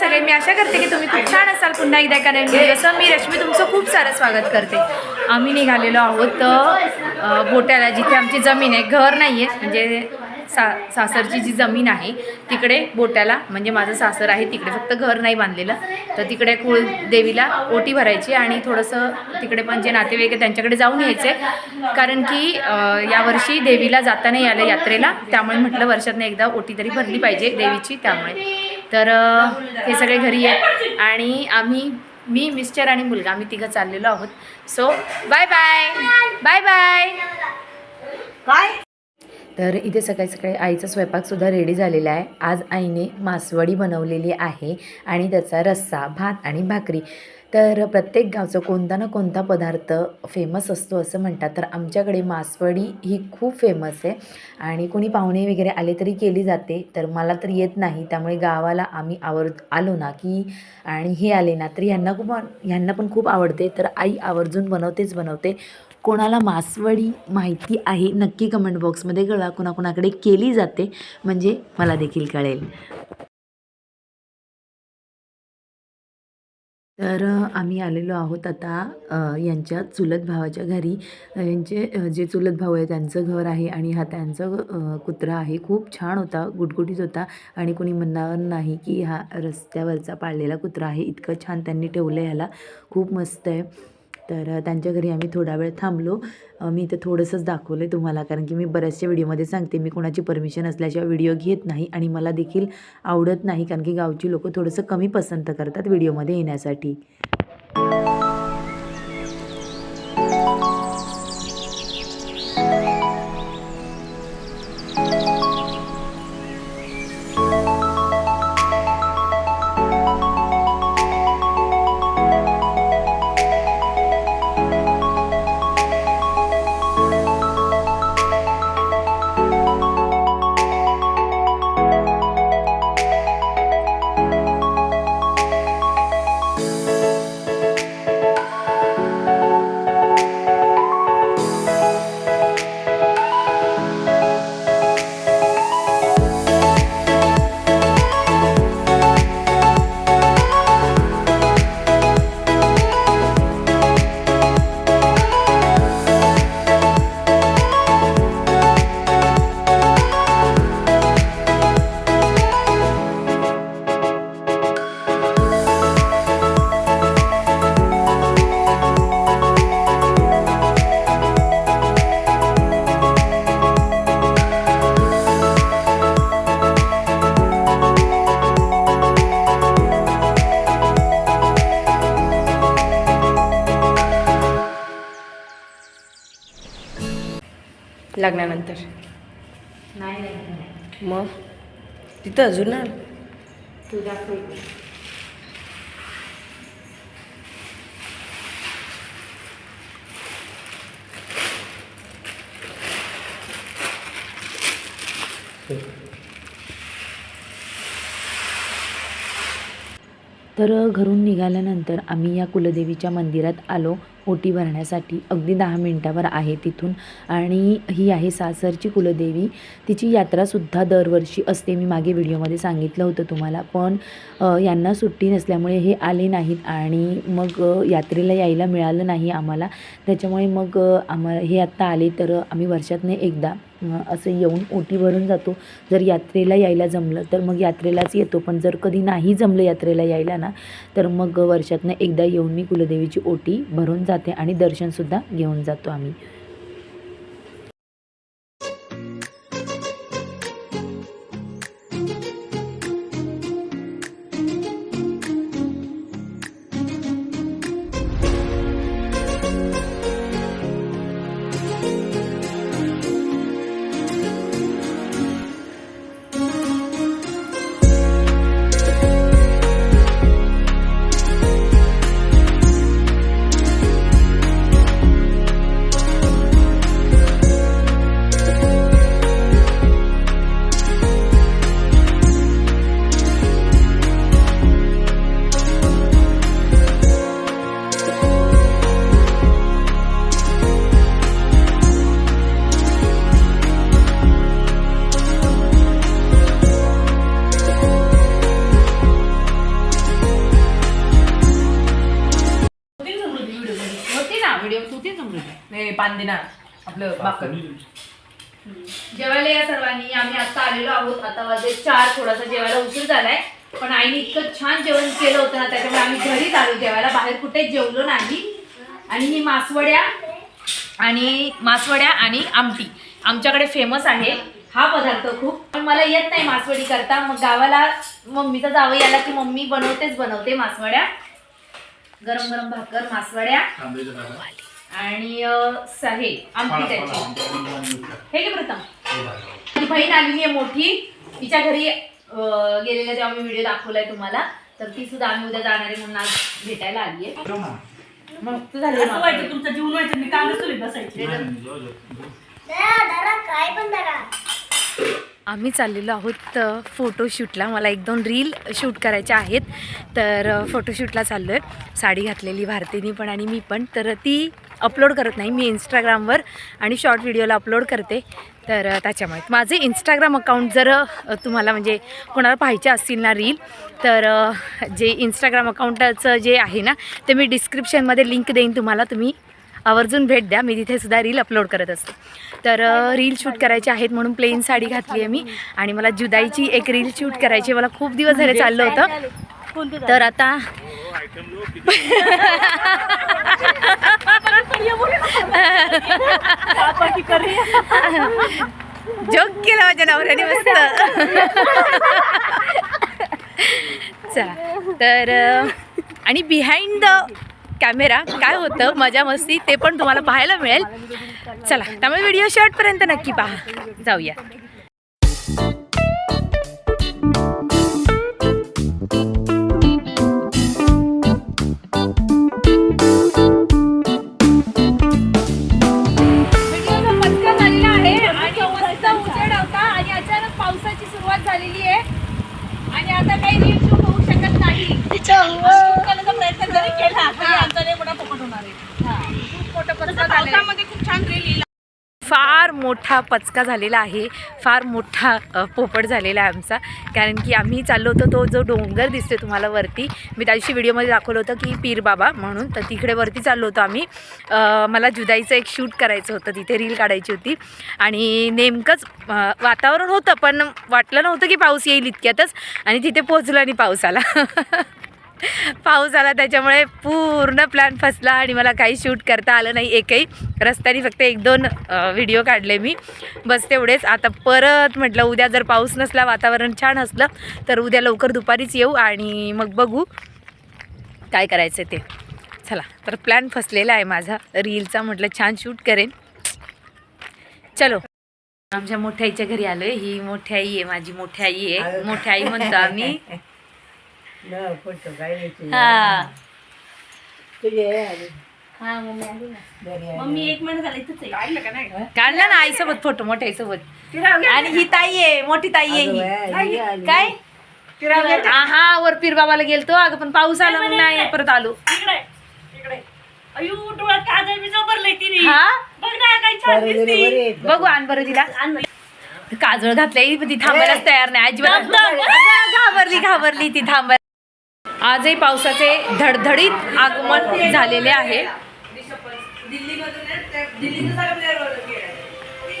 सगळे? मी आशा करते की तुम्ही खूप छान असाल. पुन्हा एकदा एका नवीन व्हिडिओचं मी रश्मी तुमचं खूप सारं स्वागत करते. आम्ही निघालेलो आहोत बोट्याला जिथे आमची जमीन आहे. घर नाही आहे म्हणजे सा सासरची जी जमीन आहे तिकडे बोट्याला म्हणजे माझं सासर आहे तिकडे फक्त घर नाही बांधलेलं. तर तिकडे कुळ देवीला ओटी भरायची आणि थोडंसं तिकडे पण जे नातेवाईक आहे त्यांच्याकडे जाऊन यायचे. कारण की यावर्षी देवीला जाता नाही आलं यात्रेला त्यामुळे म्हटलं वर्षातनं एकदा ओटी तरी भरली पाहिजे देवीची त्यामुळे. तर हे सगळे घरी आहेत आणि आम्ही मी मिस्टर आणि मुलगा आम्ही तिघं चाललेलो आहोत. So bye bye bye bye काय? तर इथे सकाळी सकाळी आईचा स्वयंपाकसुद्धा रेडी झालेला आहे. आज आईने मासवडी बनवलेली आहे आणि त्याचा रस्सा भात आणि भाकरी. तर प्रत्येक गावचं कोणता ना कोणता पदार्थ फेमस असतो असं म्हणतात. तर आमच्याकडे मासवडी ही खूप फेमस आहे. आणि कोणी पाहुणे वगैरे आले तरी केली जाते. तर मला तर येत नाही. त्यामुळे गावाला आम्ही आवर आलो ना की आणि हे आले ना तर ह्यांना खूप ह्यांना पण खूप आवडते. तर आई आवर्जून बनवतेच बनवते. कोणाला मासवडी माहिती आहे नक्की कमेंट बॉक्समध्ये कळवा. कोणाकोणाकडे केली जाते म्हणजे मला देखील कळेल. तर आम्ही आलेलो आहोत आता यांच्या चुलत भावाच्या घरी. यांचे जे चुलत भाऊ आहे त्यांचं घर आहे आणि हा त्यांचा कुत्रा आहे. खूप छान होता गुटगुटीत होता आणि कोणी म्हणणार नाही की हा रस्त्यावरचा पाळलेला कुत्रा आहे. इतकं छान त्यांनी ठेवलं आहे ह्याला. खूप मस्त आहे. तर त्यांच्या घरी आम्ही थोडा वेळ थांबलो. मी इथं थोडंसंच दाखवलं आहे तुम्हाला कारण की मी बऱ्याचशा व्हिडिओमध्ये सांगते मी कोणाची परमिशन असल्याशिवाय व्हिडिओ घेत नाही आणि मला देखील आवडत नाही कारण की गावची लोकं थोडंसं कमी पसंत करतात व्हिडिओमध्ये येण्यासाठी. लग्नानंतर मग? तिथं अजून ना तर घरून निघाल्यानंतर आम्ही या कुलदेवीच्या मंदिरात आलो. ओटी भरण्यासाठी अगदी दहा मिनटावर आहे तिथून. आणि ही आहे सासरची कुलदेवी. तिची यात्रासुद्धा दरवर्षी असते. मी मागे व्हिडिओमध्ये सांगितलं होतं तुम्हाला. पण यांना सुट्टी नसल्यामुळे हे आले नाहीत आणि मग यात्रेला यायला मिळालं नाही आम्हाला. त्याच्यामुळे मग आम्हाला हे आत्ता आले तर आम्ही वर्षातनं एकदा असं येऊन ओटी भरून जातो. जर यात्रेला यायला जमलं तर मग यात्रेलाच येतो. पण जर कधी नाही जमलं यात्रेला यायला ना तर मग वर्षातनं एकदा येऊन मी कुलदेवीची ओटी भरून जाते आणि दर्शनसुद्धा घेऊन जातो आम्ही. देणार. आपलं बाकर जेवायला या सर्वांनी. आम्ही आता आलेलो आहोत. आता वाजले चार. थोडासा जेवायला उशीर झालाय. पण आईने इतकं छान जेवण केलं होतं ना त्याच्यामुळे आम्ही घरीच आलो जेवायला. बाहेर कुठेच जेवलो नाही. आणि ही मासवड्या आणि मासवड्या आणि आमटी. आमच्याकडे फेमस आहे. हा पदार्थ खूप. पण मला येत नाही मासवडी करता. मग गावाला मम्मीचा जावं याला की मम्मी बनवतेच बनवते मासवड्या. गरम गरम भाकर मासवड्या. आणि अं, स- हे आमटी त्याची हे की प्रथम. माझी बहीण आलेली आहे मोठी. तिच्या घरी गेलेल्या तेव्हा मी व्हिडिओ दाखवलाय तुम्हाला तर ती सुद्धा आम्ही उद्या जाणार आहे म्हणून आज भेटायला आली आहे. मग तू झाली असं व्हायचं तुमचं जीवन व्हायचं मी कामच चुलीत बसायची. आम्ही चाललेलो आहोत फोटोशूटला मला एक दोन रील शूट करायचे आहेत. तर फोटोशूटला चाललो आहे साडी घातलेली भारतीनी पण आणि मी पण. तर ती अपलोड करत नाही मी इंस्टाग्रामवर आणि शॉर्ट व्हिडिओला अपलोड करते. तर त्याच्यामुळे. माझे इंस्टाग्राम अकाउंट जर तुम्हाला म्हणजे कोणाला पाहायचे असतील ना रील तर जे इंस्टाग्राम अकाउंटचं जे आहे ना ते मी डिस्क्रिप्शनमध्ये लिंक देईन तुम्हाला. तुम्ही आवर्जून भेट द्या. मी तिथे सुद्धा रील अपलोड करत असते. तर रील शूट करायचे आहेत म्हणून प्लेन साडी घातली आहे मी. आणि मला जुदाईची एक रील शूट करायची आहे. मला खूप दिवस झाले चाललं होतं. तर आता जोक केला माझ्या नवऱ्याने मस्त. चला तर आणि बिहाइंड द कॅमेरा काय होतं? मजा मस्ती ते पण तुम्हाला पाहायला मिळेल. चला त्यामुळे व्हिडिओ शेवटपर्यंत नक्की पहा. जाऊया. आता काही रील शूट होऊ शकत नाही. करायचा प्रयत्न जरी केला तरी आमचा मोठा होणार आहे. खूप मोठं. पावसामध्ये खूप छान रील येईल. मोठा पचका झालेला आहे. फार मोठा पोपट झालेला आहे आमचा. कारण की आम्ही चाललो होतो तो जो डोंगर दिसतोय तुम्हाला वरती मी त्या दिवशी व्हिडिओमध्ये दाखवलं होतं की पीर बाबा म्हणून तर तिकडे वरती चाललो होतो आम्ही. मला जुदाईचं एक शूट करायचं होतं तिथे रील काढायची होती. आणि नेमकंच वातावरण होतं पण वाटलं नव्हतं की पाऊस येईल इतक्यातच. आणि तिथे पोचलं आणि पाऊस आला. पाऊस आला त्याच्यामुळे पूर्ण प्लॅन फसला आणि मला काही शूट करता आलं नाही एकही. रस्त्याने फक्त एक दोन व्हिडिओ काढले मी. बस तेवढेच. आता परत म्हटलं उद्या जर पाऊस नसला वातावरण छान असलं तर उद्या लवकर दुपारीच येऊ आणि मग बघू काय करायचं ते. चला तर प्लॅन फसलेला आहे माझा. रीलचा म्हटलं छान शूट करेन. चलो. आमच्या मोठ्या आईच्या घरी आलोय. ही मोठी आई आहे माझी मोठी आई आहे. मोठी आई म्हणतो आम्ही. हा हा मम्मी आली ना मम्मी एक महिना झाला इथंच आहे. काढला ना आईसोबत फोटो मोठ्या आईसोबत. आणि ही ताई आहे मोठी ताई आहे ही. काय? हा, हा वर पीर बाबाला गेलतो. अगं पण पाऊस आला मग नाही परत आलो. इकडे. इकडे. अयो डोळ्यात काजळ बिजळ भरलंय तिने. हा? बघ ना काही छान दिसती. बघू आण बरं तिला. काजळ घातलंय पण ती थांबायलाच तयार नाही. अजिबात घाबरली घाबरली ती थांबायला. आजही पावसाचे धडधडीत आगमन झालेले आहे.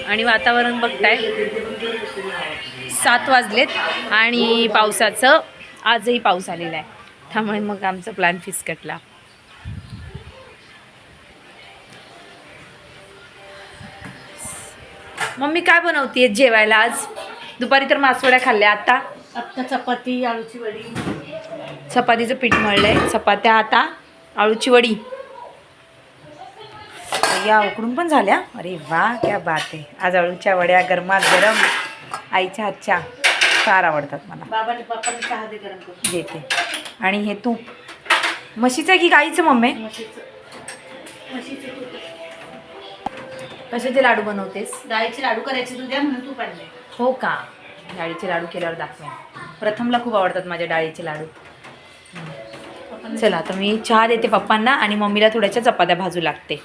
आणि वातावरण बघताय. सात वाजलेत आणि पावसाचं आजही पाऊस आलेला आहे. त्यामुळे मग आमचा प्लॅन फिसकटला. मम्मी काय बनवतीये जेवायला आज? दुपारी तर मासवड्या खाल्ल्या. आता? आता चपाती आळूची वडी. चपातीचं पीठ मळलंय. चपात्या आता आळूची वडी. या उकडून पण झाल्या. अरे वा क्या बात आहे. आज आळूच्या वड्या गरमात गरम. आईच्या हातच्या. फार आवडतात मला. बाबाने पप्पाने चहा दे गरम करून. देते आणि हे तूप. म्हशीचं आहे की गाईचं मम्मी? म्हशीचं. म्हशीचं तूप कशाचे लाडू बनवतेस? डाळीचे लाडू करायचे तुझ्या म्हणून तू पाडले हो का? डाळीचे लाडू केल्यावर दाखवेन. प्रथमला खूप आवडतात माझ्या डाळीचे लाडू. चला तर मी चहा देते पप्पांना आणि मम्मीला थोड्याशा चपात्या भाजू लागते.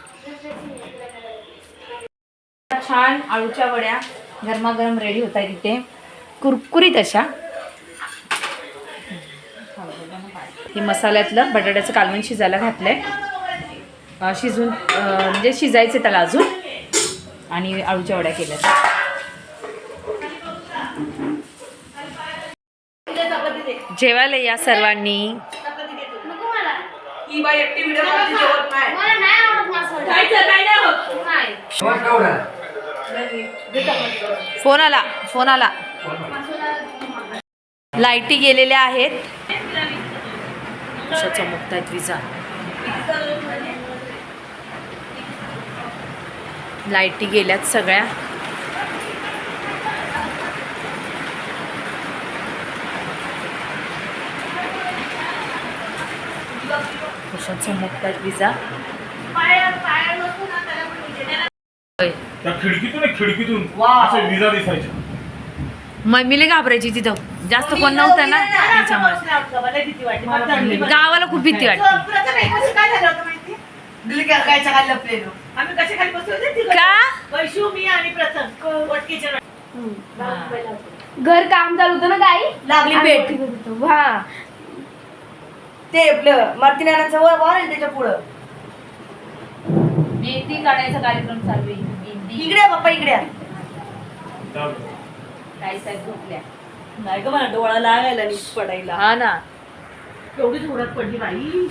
छान आळूच्या वड्या गरमागरम रेडी होत आहे तिथे. कुरकुरीत अशा. हे मसाल्यातलं बटाट्याचं कालवण शिजायला घातलंय. आहे शिजून म्हणजे शिजायचं त्याला अजून. आणि आळूच्या वड्या केल्या जेवायला या सर्वांनी. ही फोन आला फोन आला. लाईटी गेलेल्या आहेत. अशा चमकत आहेत विजा. लाईटी गेल्यात सगळ्या. चमकत आहेत विजा. होय. त्या खिडकीतून आहे, खिडकीतून असे विजा दिसायच्या मग मी लय घाबरायची तिथं. जास्त कोण नव्हतं ना त्याच्यामुळे. गावाला. खूप भीती वाटते घर काम चालू होतं ना गाई? लागली पेट हा. ते आपलं मारुती नानांचं वर वर आहे त्याच्या पुढं. मेहंदी काढायचा कार्यक्रम चालू आहे. मेहंदी इकडे बाप्पा इकडे आहे. काही साहेब झोपल्या. नाही ग मला डोळा लागायला नीट पडायला हा ना. केवढी जोरात पडली बाई.